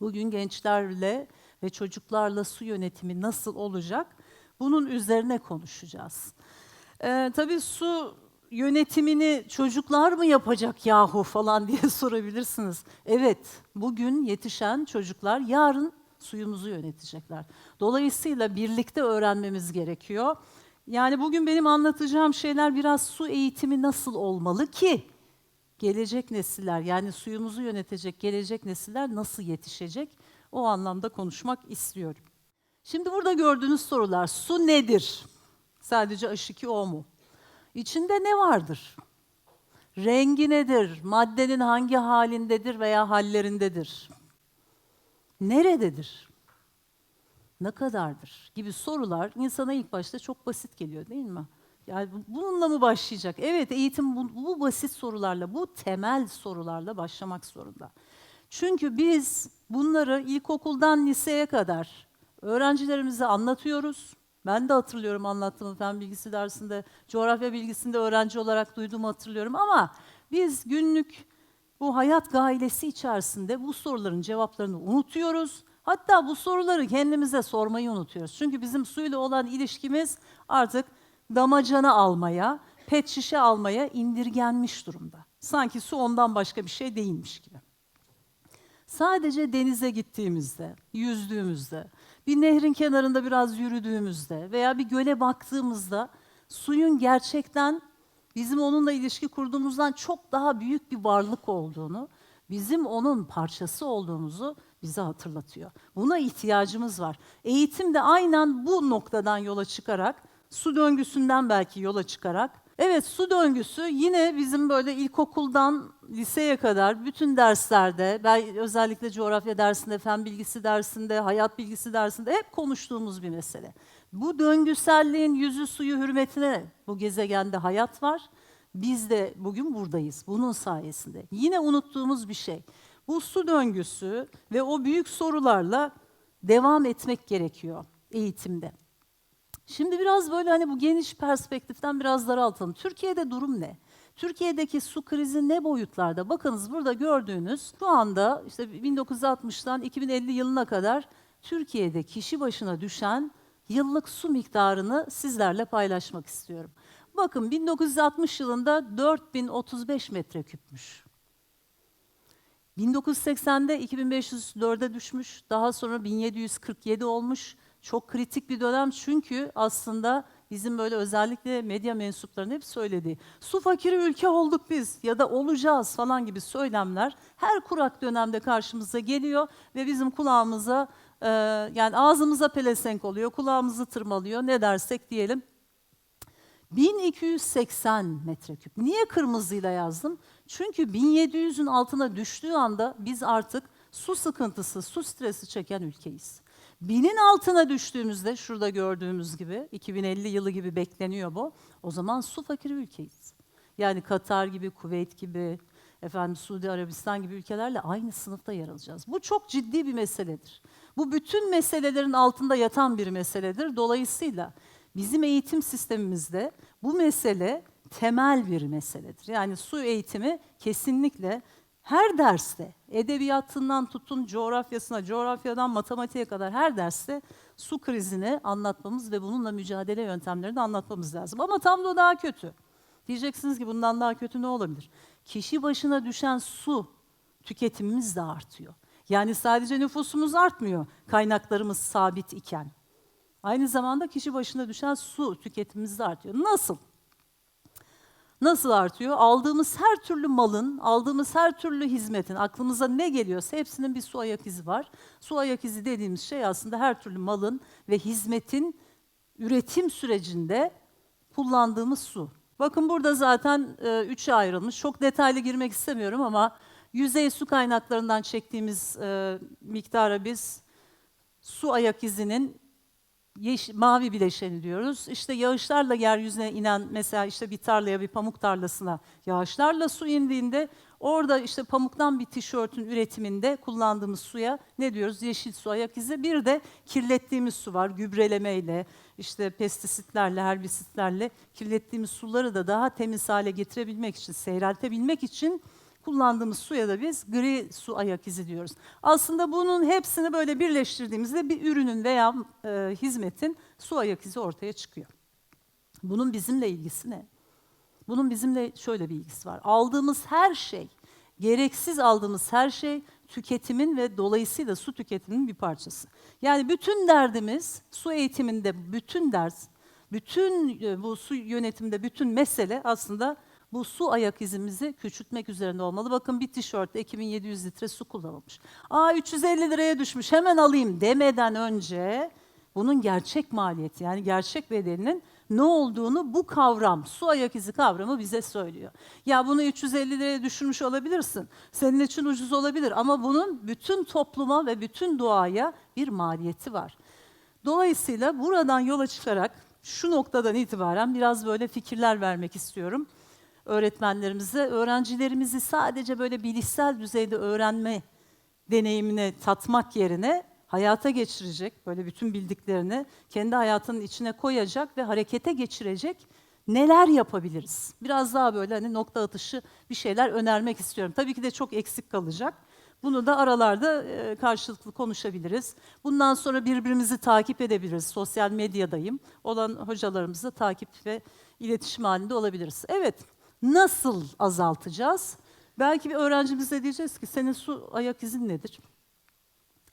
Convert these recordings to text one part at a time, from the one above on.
Bugün gençlerle ve çocuklarla su yönetimi nasıl olacak? Bunun üzerine konuşacağız. Ee, tabii su yönetimini çocuklar mı yapacak yahu falan diye sorabilirsiniz. Evet, bugün yetişen çocuklar yarın suyumuzu yönetecekler. Dolayısıyla birlikte öğrenmemiz gerekiyor. Yani bugün benim anlatacağım şeyler biraz su eğitimi nasıl olmalı ki gelecek nesiller yani suyumuzu yönetecek gelecek nesiller nasıl yetişecek o anlamda konuşmak istiyorum. Şimdi burada gördüğünüz sorular su nedir? Sadece H2O mu? İçinde ne vardır? Rengi nedir? Maddenin hangi halindedir veya hallerindedir? Nerededir? Ne kadardır? Gibi sorular insana ilk başta çok basit geliyor değil mi? Yani bu- bununla mı başlayacak? Evet eğitim bu, bu basit sorularla, bu temel sorularla başlamak zorunda. Çünkü biz bunları ilkokuldan liseye kadar öğrencilerimize anlatıyoruz. Ben de hatırlıyorum anlattığımı fen bilgisi dersinde, coğrafya bilgisinde öğrenci olarak duyduğumu hatırlıyorum ama biz günlük bu hayat gailesi içerisinde bu soruların cevaplarını unutuyoruz. Hatta bu soruları kendimize sormayı unutuyoruz. Çünkü bizim suyla olan ilişkimiz artık damacana almaya, pet şişe almaya indirgenmiş durumda. Sanki su ondan başka bir şey değilmiş gibi. Sadece denize gittiğimizde, yüzdüğümüzde, bir nehrin kenarında biraz yürüdüğümüzde veya bir göle baktığımızda suyun gerçekten bizim onunla ilişki kurduğumuzdan çok daha büyük bir varlık olduğunu, bizim onun parçası olduğumuzu bize hatırlatıyor. Buna ihtiyacımız var. Eğitim de aynen bu noktadan yola çıkarak, su döngüsünden belki yola çıkarak Evet su döngüsü yine bizim böyle ilkokuldan liseye kadar bütün derslerde, ben özellikle coğrafya dersinde, fen bilgisi dersinde, hayat bilgisi dersinde hep konuştuğumuz bir mesele. Bu döngüselliğin yüzü suyu hürmetine bu gezegende hayat var. Biz de bugün buradayız bunun sayesinde. Yine unuttuğumuz bir şey. Bu su döngüsü ve o büyük sorularla devam etmek gerekiyor eğitimde. Şimdi biraz böyle hani bu geniş perspektiften biraz daraltalım. Türkiye'de durum ne? Türkiye'deki su krizi ne boyutlarda? Bakınız burada gördüğünüz şu anda işte 1960'tan 2050 yılına kadar Türkiye'de kişi başına düşen yıllık su miktarını sizlerle paylaşmak istiyorum. Bakın 1960 yılında 4035 metreküpmüş. 1980'de 2504'e düşmüş, daha sonra 1747 olmuş. Çok kritik bir dönem çünkü aslında bizim böyle özellikle medya mensuplarının hep söylediği su fakiri ülke olduk biz ya da olacağız falan gibi söylemler her kurak dönemde karşımıza geliyor ve bizim kulağımıza e, yani ağzımıza pelesenk oluyor, kulağımızı tırmalıyor ne dersek diyelim. 1280 metreküp. Niye kırmızıyla yazdım? Çünkü 1700'ün altına düştüğü anda biz artık su sıkıntısı, su stresi çeken ülkeyiz. Binin altına düştüğümüzde şurada gördüğümüz gibi 2050 yılı gibi bekleniyor bu. O zaman su fakiri ülkeyiz. Yani Katar gibi, Kuveyt gibi, efendim Suudi Arabistan gibi ülkelerle aynı sınıfta yer alacağız. Bu çok ciddi bir meseledir. Bu bütün meselelerin altında yatan bir meseledir. Dolayısıyla bizim eğitim sistemimizde bu mesele temel bir meseledir. Yani su eğitimi kesinlikle her derste, edebiyatından tutun coğrafyasına, coğrafyadan matematiğe kadar her derste su krizini anlatmamız ve bununla mücadele yöntemlerini anlatmamız lazım. Ama tablo daha kötü. Diyeceksiniz ki bundan daha kötü ne olabilir? Kişi başına düşen su tüketimimiz de artıyor. Yani sadece nüfusumuz artmıyor, kaynaklarımız sabit iken. Aynı zamanda kişi başına düşen su tüketimimiz de artıyor. Nasıl? Nasıl artıyor? Aldığımız her türlü malın, aldığımız her türlü hizmetin, aklımıza ne geliyorsa hepsinin bir su ayak izi var. Su ayak izi dediğimiz şey aslında her türlü malın ve hizmetin üretim sürecinde kullandığımız su. Bakın burada zaten e, üçe ayrılmış. Çok detaylı girmek istemiyorum ama yüzey su kaynaklarından çektiğimiz e, miktara biz su ayak izinin yeş- mavi bileşeni diyoruz. İşte yağışlarla yeryüzüne inen mesela işte bir tarlaya, bir pamuk tarlasına yağışlarla su indiğinde orada işte pamuktan bir tişörtün üretiminde kullandığımız suya ne diyoruz? Yeşil su ayak izi. Bir de kirlettiğimiz su var. Gübrelemeyle, işte pestisitlerle, herbisitlerle kirlettiğimiz suları da daha temiz hale getirebilmek için, seyreltebilmek için kullandığımız suya da biz gri su ayak izi diyoruz. Aslında bunun hepsini böyle birleştirdiğimizde bir ürünün veya e, hizmetin su ayak izi ortaya çıkıyor. Bunun bizimle ilgisi ne? Bunun bizimle şöyle bir ilgisi var. Aldığımız her şey, gereksiz aldığımız her şey tüketimin ve dolayısıyla su tüketiminin bir parçası. Yani bütün derdimiz su eğitiminde bütün ders, bütün e, bu su yönetiminde bütün mesele aslında bu su ayak izimizi küçültmek üzerinde olmalı. Bakın bir tişörtte 2700 litre su kullanılmış. Aa 350 liraya düşmüş hemen alayım demeden önce bunun gerçek maliyeti yani gerçek bedelinin ne olduğunu bu kavram, su ayak izi kavramı bize söylüyor. Ya bunu 350 liraya düşürmüş olabilirsin. Senin için ucuz olabilir ama bunun bütün topluma ve bütün doğaya bir maliyeti var. Dolayısıyla buradan yola çıkarak şu noktadan itibaren biraz böyle fikirler vermek istiyorum öğretmenlerimize. Öğrencilerimizi sadece böyle bilişsel düzeyde öğrenme deneyimini tatmak yerine hayata geçirecek, böyle bütün bildiklerini kendi hayatının içine koyacak ve harekete geçirecek neler yapabiliriz? Biraz daha böyle hani nokta atışı bir şeyler önermek istiyorum. Tabii ki de çok eksik kalacak. Bunu da aralarda e, karşılıklı konuşabiliriz. Bundan sonra birbirimizi takip edebiliriz. Sosyal medyadayım. Olan hocalarımızla takip ve iletişim halinde olabiliriz. Evet, nasıl azaltacağız? Belki bir öğrencimize diyeceğiz ki senin su ayak izin nedir?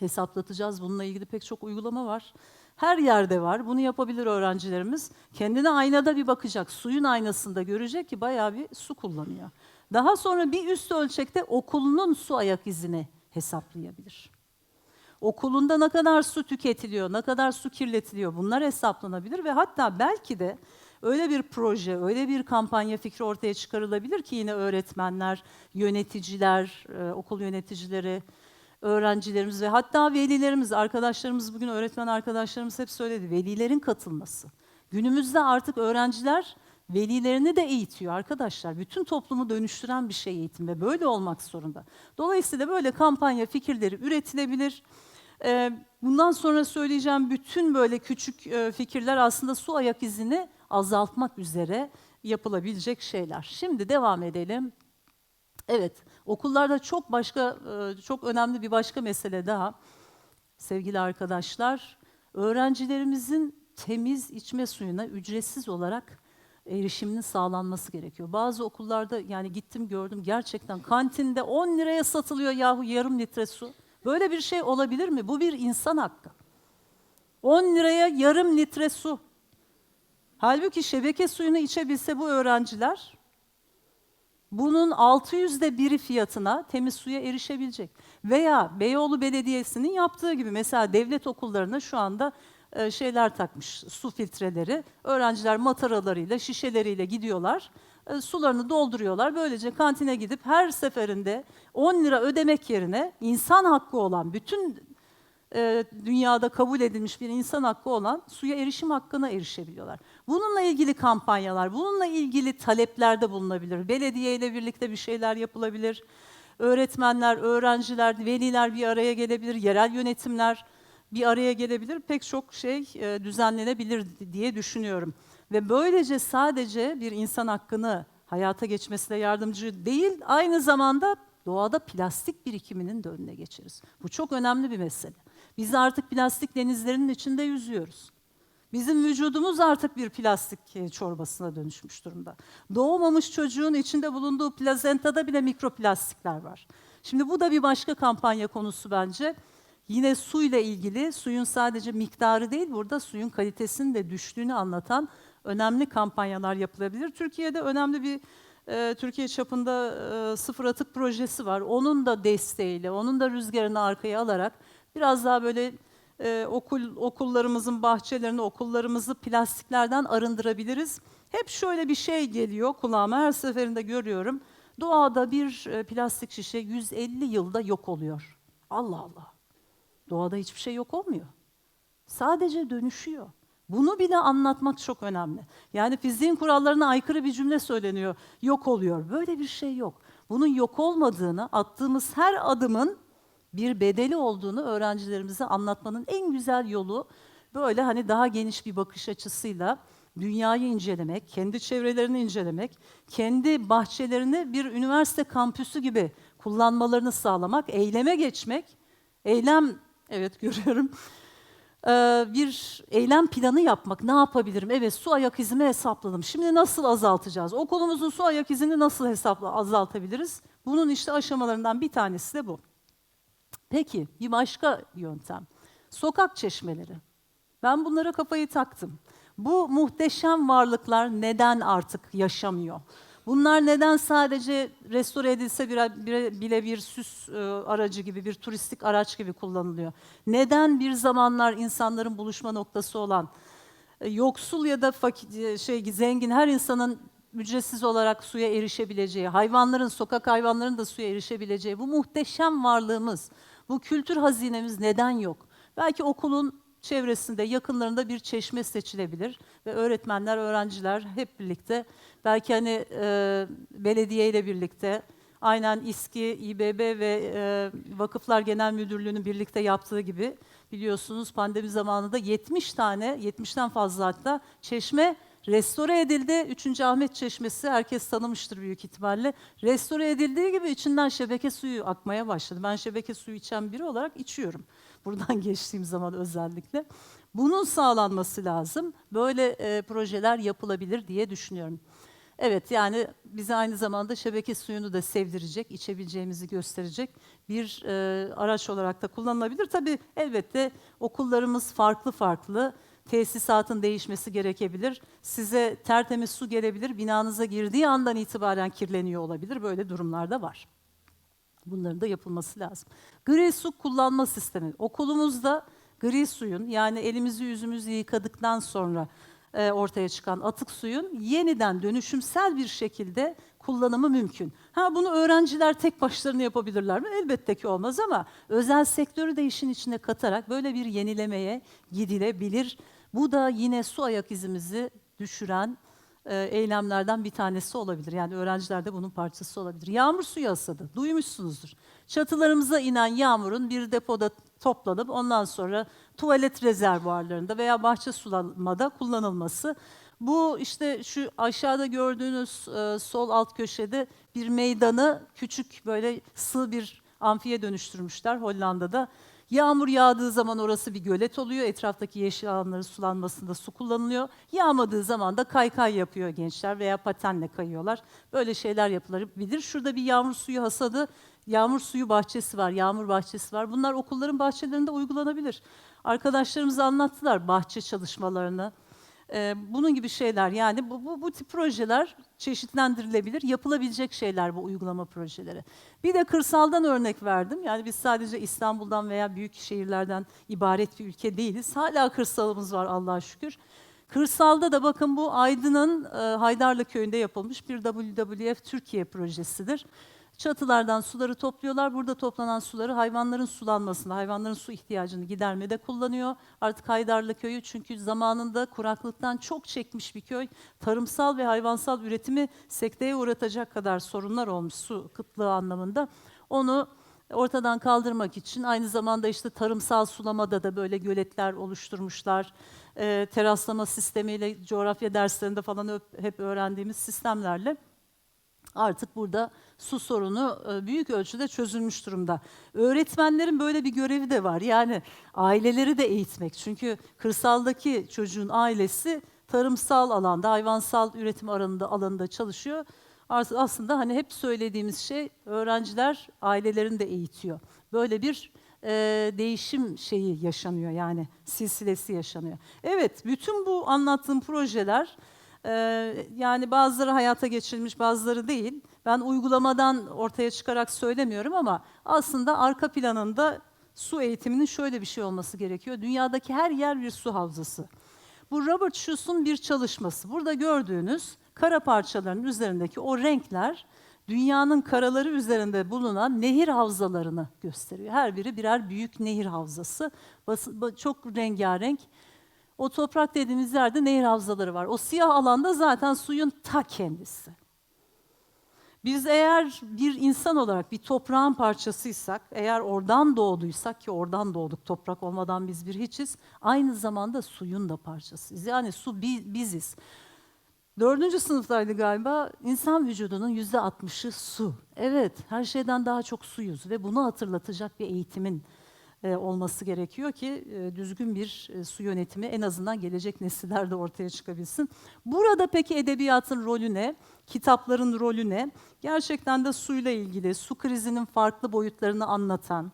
hesaplatacağız. Bununla ilgili pek çok uygulama var. Her yerde var. Bunu yapabilir öğrencilerimiz. Kendine aynada bir bakacak. Suyun aynasında görecek ki bayağı bir su kullanıyor. Daha sonra bir üst ölçekte okulunun su ayak izini hesaplayabilir. Okulunda ne kadar su tüketiliyor, ne kadar su kirletiliyor bunlar hesaplanabilir ve hatta belki de öyle bir proje, öyle bir kampanya fikri ortaya çıkarılabilir ki yine öğretmenler, yöneticiler, e, okul yöneticileri, öğrencilerimiz ve hatta velilerimiz, arkadaşlarımız bugün öğretmen arkadaşlarımız hep söyledi. Velilerin katılması. Günümüzde artık öğrenciler velilerini de eğitiyor arkadaşlar. Bütün toplumu dönüştüren bir şey eğitim ve böyle olmak zorunda. Dolayısıyla böyle kampanya fikirleri üretilebilir. Ee, bundan sonra söyleyeceğim bütün böyle küçük e, fikirler aslında su ayak izini azaltmak üzere yapılabilecek şeyler. Şimdi devam edelim. Evet, okullarda çok başka, e, çok önemli bir başka mesele daha. Sevgili arkadaşlar, öğrencilerimizin temiz içme suyuna ücretsiz olarak erişiminin sağlanması gerekiyor. Bazı okullarda yani gittim gördüm gerçekten kantinde 10 liraya satılıyor yahu yarım litre su. Böyle bir şey olabilir mi? Bu bir insan hakkı. 10 liraya yarım litre su. Halbuki şebeke suyunu içebilse bu öğrenciler bunun 600'de biri fiyatına temiz suya erişebilecek. Veya Beyoğlu Belediyesi'nin yaptığı gibi mesela devlet okullarına şu anda e, şeyler takmış, su filtreleri. Öğrenciler mataralarıyla, şişeleriyle gidiyorlar, e, sularını dolduruyorlar. Böylece kantine gidip her seferinde 10 lira ödemek yerine insan hakkı olan bütün e, dünyada kabul edilmiş bir insan hakkı olan suya erişim hakkına erişebiliyorlar. Bununla ilgili kampanyalar, bununla ilgili taleplerde bulunabilir. Belediye ile birlikte bir şeyler yapılabilir. Öğretmenler, öğrenciler, veliler bir araya gelebilir, yerel yönetimler bir araya gelebilir. Pek çok şey e, düzenlenebilir diye düşünüyorum. Ve böylece sadece bir insan hakkını hayata geçmesine yardımcı değil, aynı zamanda doğada plastik birikiminin de önüne geçeriz. Bu çok önemli bir mesele. Biz artık plastik denizlerinin içinde yüzüyoruz. Bizim vücudumuz artık bir plastik e, çorbasına dönüşmüş durumda. Doğmamış çocuğun içinde bulunduğu plazentada bile mikroplastikler var. Şimdi bu da bir başka kampanya konusu bence. Yine suyla ilgili, suyun sadece miktarı değil, burada suyun kalitesinin de düştüğünü anlatan önemli kampanyalar yapılabilir. Türkiye'de önemli bir e, Türkiye çapında e, sıfır atık projesi var. Onun da desteğiyle, onun da rüzgarını arkaya alarak biraz daha böyle e, okul okullarımızın bahçelerini, okullarımızı plastiklerden arındırabiliriz. Hep şöyle bir şey geliyor kulağıma her seferinde görüyorum. Doğada bir e, plastik şişe 150 yılda yok oluyor. Allah Allah. Doğada hiçbir şey yok olmuyor. Sadece dönüşüyor. Bunu bile anlatmak çok önemli. Yani fiziğin kurallarına aykırı bir cümle söyleniyor. Yok oluyor. Böyle bir şey yok. Bunun yok olmadığını, attığımız her adımın bir bedeli olduğunu öğrencilerimize anlatmanın en güzel yolu böyle hani daha geniş bir bakış açısıyla dünyayı incelemek, kendi çevrelerini incelemek, kendi bahçelerini bir üniversite kampüsü gibi kullanmalarını sağlamak, eyleme geçmek, eylem, evet görüyorum, Ee, bir eylem planı yapmak. Ne yapabilirim? Evet su ayak izimi hesapladım. Şimdi nasıl azaltacağız? Okulumuzun su ayak izini nasıl hesapla azaltabiliriz? Bunun işte aşamalarından bir tanesi de bu. Peki bir başka yöntem. Sokak çeşmeleri. Ben bunlara kafayı taktım. Bu muhteşem varlıklar neden artık yaşamıyor? Bunlar neden sadece restore edilse bile, bile, bir süs e, aracı gibi, bir turistik araç gibi kullanılıyor? Neden bir zamanlar insanların buluşma noktası olan, e, yoksul ya da fakir, e, şey zengin her insanın ücretsiz olarak suya erişebileceği, hayvanların, sokak hayvanların da suya erişebileceği bu muhteşem varlığımız, bu kültür hazinemiz neden yok? Belki okulun çevresinde, yakınlarında bir çeşme seçilebilir ve öğretmenler, öğrenciler hep birlikte belki hani e, belediye ile birlikte aynen İSKİ, İBB ve e, Vakıflar Genel Müdürlüğü'nün birlikte yaptığı gibi biliyorsunuz pandemi zamanında 70 tane, 70'ten fazla hatta çeşme restore edildi. 3. Ahmet Çeşmesi herkes tanımıştır büyük ihtimalle. Restore edildiği gibi içinden şebeke suyu akmaya başladı. Ben şebeke suyu içen biri olarak içiyorum. Buradan geçtiğim zaman özellikle. Bunun sağlanması lazım. Böyle e, projeler yapılabilir diye düşünüyorum. Evet yani bize aynı zamanda şebeke suyunu da sevdirecek, içebileceğimizi gösterecek bir e, araç olarak da kullanılabilir. Tabii elbette okullarımız farklı farklı, tesisatın değişmesi gerekebilir. Size tertemiz su gelebilir, binanıza girdiği andan itibaren kirleniyor olabilir. Böyle durumlar da var. Bunların da yapılması lazım. Gri su kullanma sistemi. Okulumuzda gri suyun yani elimizi yüzümüzü yıkadıktan sonra e, ortaya çıkan atık suyun yeniden dönüşümsel bir şekilde kullanımı mümkün. Ha bunu öğrenciler tek başlarına yapabilirler mi? Elbette ki olmaz ama özel sektörü de işin içine katarak böyle bir yenilemeye gidilebilir. Bu da yine su ayak izimizi düşüren e, eylemlerden bir tanesi olabilir. Yani öğrenciler de bunun parçası olabilir. Yağmur suyu hasadı, duymuşsunuzdur. Çatılarımıza inen yağmurun bir depoda toplanıp ondan sonra tuvalet rezervuarlarında veya bahçe sulamada kullanılması. Bu işte şu aşağıda gördüğünüz e, sol alt köşede bir meydanı küçük böyle sığ bir amfiye dönüştürmüşler Hollanda'da. Yağmur yağdığı zaman orası bir gölet oluyor. Etraftaki yeşil alanların sulanmasında su kullanılıyor. Yağmadığı zaman da kaykay yapıyor gençler veya patenle kayıyorlar. Böyle şeyler yapılabilir. Şurada bir yağmur suyu hasadı, yağmur suyu bahçesi var, yağmur bahçesi var. Bunlar okulların bahçelerinde uygulanabilir. Arkadaşlarımız anlattılar bahçe çalışmalarını. Ee, bunun gibi şeyler yani bu, bu, bu tip projeler çeşitlendirilebilir, yapılabilecek şeyler bu uygulama projeleri. Bir de kırsaldan örnek verdim. Yani biz sadece İstanbul'dan veya büyük şehirlerden ibaret bir ülke değiliz. Hala kırsalımız var Allah'a şükür. Kırsalda da bakın bu Aydın'ın e, Haydarlı köyünde yapılmış bir WWF Türkiye projesidir. Çatılardan suları topluyorlar. Burada toplanan suları hayvanların sulanmasında, hayvanların su ihtiyacını gidermede kullanıyor. Artık Haydarlı köyü çünkü zamanında kuraklıktan çok çekmiş bir köy. Tarımsal ve hayvansal üretimi sekteye uğratacak kadar sorunlar olmuş su kıtlığı anlamında. Onu ortadan kaldırmak için aynı zamanda işte tarımsal sulamada da böyle göletler oluşturmuşlar. E, teraslama sistemiyle coğrafya derslerinde falan hep, öğrendiğimiz sistemlerle artık burada su sorunu e, büyük ölçüde çözülmüş durumda. Öğretmenlerin böyle bir görevi de var. Yani aileleri de eğitmek. Çünkü kırsaldaki çocuğun ailesi tarımsal alanda, hayvansal üretim alanında, alanında çalışıyor. Aslında hani hep söylediğimiz şey öğrenciler ailelerini de eğitiyor. Böyle bir e, değişim şeyi yaşanıyor yani silsilesi yaşanıyor. Evet, bütün bu anlattığım projeler ee, yani bazıları hayata geçirilmiş, bazıları değil. Ben uygulamadan ortaya çıkarak söylemiyorum ama aslında arka planında su eğitiminin şöyle bir şey olması gerekiyor. Dünyadaki her yer bir su havzası. Bu Robert Schuss'un bir çalışması. Burada gördüğünüz kara parçalarının üzerindeki o renkler dünyanın karaları üzerinde bulunan nehir havzalarını gösteriyor. Her biri birer büyük nehir havzası. Çok rengarenk. O toprak dediğimiz yerde nehir havzaları var. O siyah alanda zaten suyun ta kendisi. Biz eğer bir insan olarak bir toprağın parçasıysak, eğer oradan doğduysak ki oradan doğduk, toprak olmadan biz bir hiçiz, aynı zamanda suyun da parçasıyız. Yani su bi- biziz. Dördüncü sınıftaydı galiba. İnsan vücudunun yüzde altmışı su. Evet, her şeyden daha çok suyuz ve bunu hatırlatacak bir eğitimin olması gerekiyor ki e, düzgün bir e, su yönetimi en azından gelecek nesiller de ortaya çıkabilsin. Burada peki edebiyatın rolü ne? Kitapların rolü ne? Gerçekten de suyla ilgili, su krizinin farklı boyutlarını anlatan,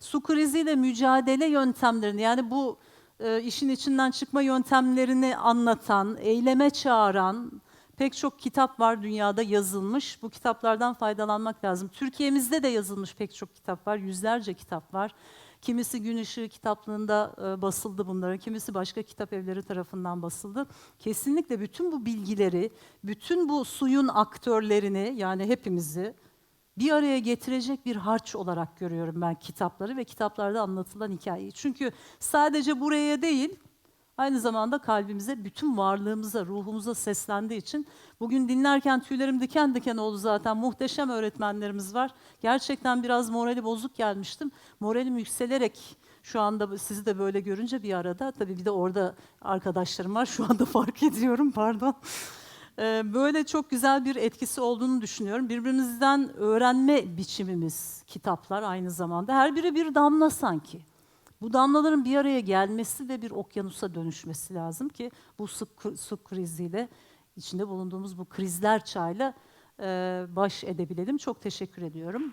su kriziyle mücadele yöntemlerini yani bu e, işin içinden çıkma yöntemlerini anlatan, eyleme çağıran pek çok kitap var dünyada yazılmış. Bu kitaplardan faydalanmak lazım. Türkiye'mizde de yazılmış pek çok kitap var, yüzlerce kitap var. Kimisi Gün Işığı kitaplığında e, basıldı bunları, kimisi başka kitap evleri tarafından basıldı. Kesinlikle bütün bu bilgileri, bütün bu suyun aktörlerini yani hepimizi bir araya getirecek bir harç olarak görüyorum ben kitapları ve kitaplarda anlatılan hikayeyi. Çünkü sadece buraya değil, aynı zamanda kalbimize, bütün varlığımıza, ruhumuza seslendiği için bugün dinlerken tüylerim diken diken oldu zaten. Muhteşem öğretmenlerimiz var. Gerçekten biraz morali bozuk gelmiştim. Moralim yükselerek şu anda sizi de böyle görünce bir arada, tabii bir de orada arkadaşlarım var. Şu anda fark ediyorum, pardon. Ee, Böyle çok güzel bir etkisi olduğunu düşünüyorum. Birbirimizden öğrenme biçimimiz kitaplar aynı zamanda. Her biri bir damla sanki. Bu damlaların bir araya gelmesi ve bir okyanusa dönüşmesi lazım ki bu su, su kriziyle, içinde bulunduğumuz bu krizler çağıyla e, baş edebilelim. Çok teşekkür ediyorum.